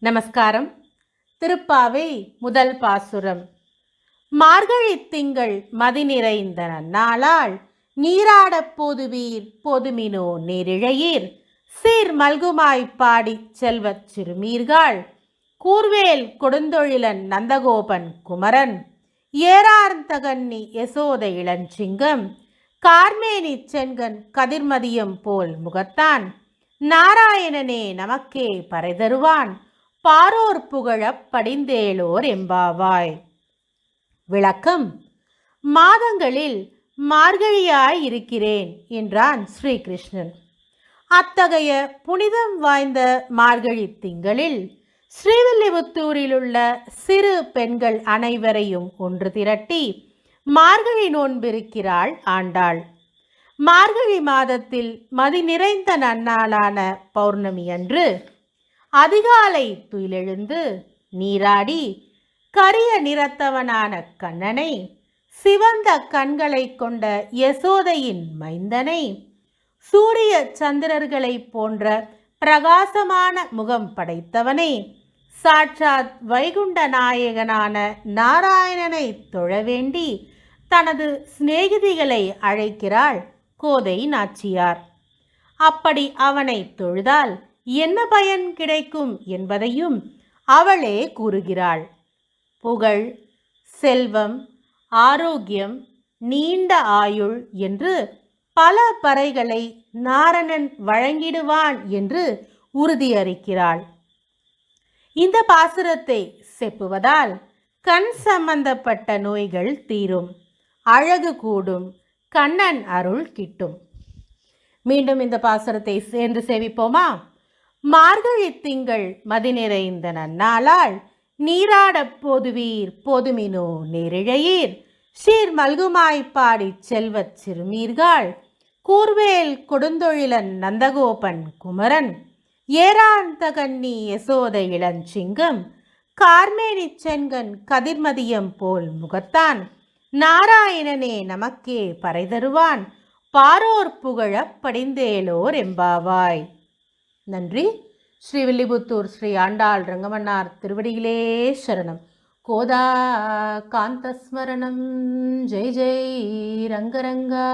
நமஸ்காரம். திருப்பாவை முதல் பாசுரம். மார்கழி திங்கள் மதி நிறைந்த நன்னாளால் நீராடப் போதுவீர் பொதுமினோ நீரிழையீர். சீர் மல்குமாய்ப் பாடிச் செல்வச் சிறுமீர்கள். கூர்வேல் கொடுந்தொழிலன் நந்தகோபன் குமரன். ஏறார்ந்தகன்னி யசோத இளஞ்சிங்கம். கார்மேனி செங்கன் கதிர்மதியம் போல் முகத்தான். நாராயணனே நமக்கே பறை தருவான். பாரோர் புகழப் படிந்தேலோர் எம்பாவாய் விளக்கம் மாதங்களில் மார்கழியாய் இருக்கிறேன் என்றான் ஸ்ரீகிருஷ்ணன். அத்தகைய புனிதம் வாய்ந்த மார்கழி திங்களில் ஸ்ரீவில்லிபுத்தூரிலுள்ள சிறு பெண்கள் அனைவரையும் ஒன்று திரட்டி மார்கழி நோன்பிருக்கிறாள் ஆண்டாள். மார்கழி மாதத்தில் மதி நிறைந்த நன்னாளான பௌர்ணமி அன்று அதிகாலை துயிலெழுந்து நீராடி கரிய நிறத்தவனான கண்ணனை சிவந்த கண்களை கொண்ட யசோதையின் மைந்தனை சூரிய சந்திரர்களைப் போன்ற பிரகாசமான முகம் படைத்தவனை சாட்சாத் வைகுண்ட நாயகனான நாராயணனை தொழ வேண்டி தனது சிநேகிதிகளை அழைக்கிறாள் கோதை நாச்சியார். அப்படி அவனை தொழுதால் என்ன பயன் கிடைக்கும் என்பதையும் அவளே கூறுகிறாள். புகழ் செல்வம் ஆரோக்கியம் நீண்ட ஆயுள் என்று பல பறைகளை நாரணன் வழங்கிடுவான் என்று உறுதியளிக்கிறாள். இந்த பாசுரத்தை செப்புவதால் கண் சம்பந்தப்பட்ட நோய்கள் தீரும். அழகு கூடும். கண்ணன் அருள் கிட்டும். மீண்டும் இந்த பாசுரத்தை சேர்ந்து சேவிப்போமா? மார்கழி திங்கள் மதி நிறைந்த நன்னாளால் நீராடப் போதுவீர் பொதுமினோ நேரிழையீர். சீர் மல்குமாய்ப் பாடிச் செல்வச் சிறுமீர்கள். கூர்வேல் கொடுந்தொழிலன் நந்தகோபன் குமரன். ஏராந்தகன்னி யசோத இளஞ்சிங்கம். கார்மேனி செங்கன் கதிர்மதியம் போல் முகத்தான். நாராயணனே நமக்கே பறை தருவான். பாரோர் புகழப் படிந்தேலோர் எம்பாவாய். நன்றி. ஸ்ரீவில்லிபுத்தூர் ஸ்ரீ ஆண்டாள் ரங்கமன்னார் திருவடியிலே சரணம். கோதா காந்தஸ்மரணம். ஜெய் ஜெய் ரங்கரங்கா.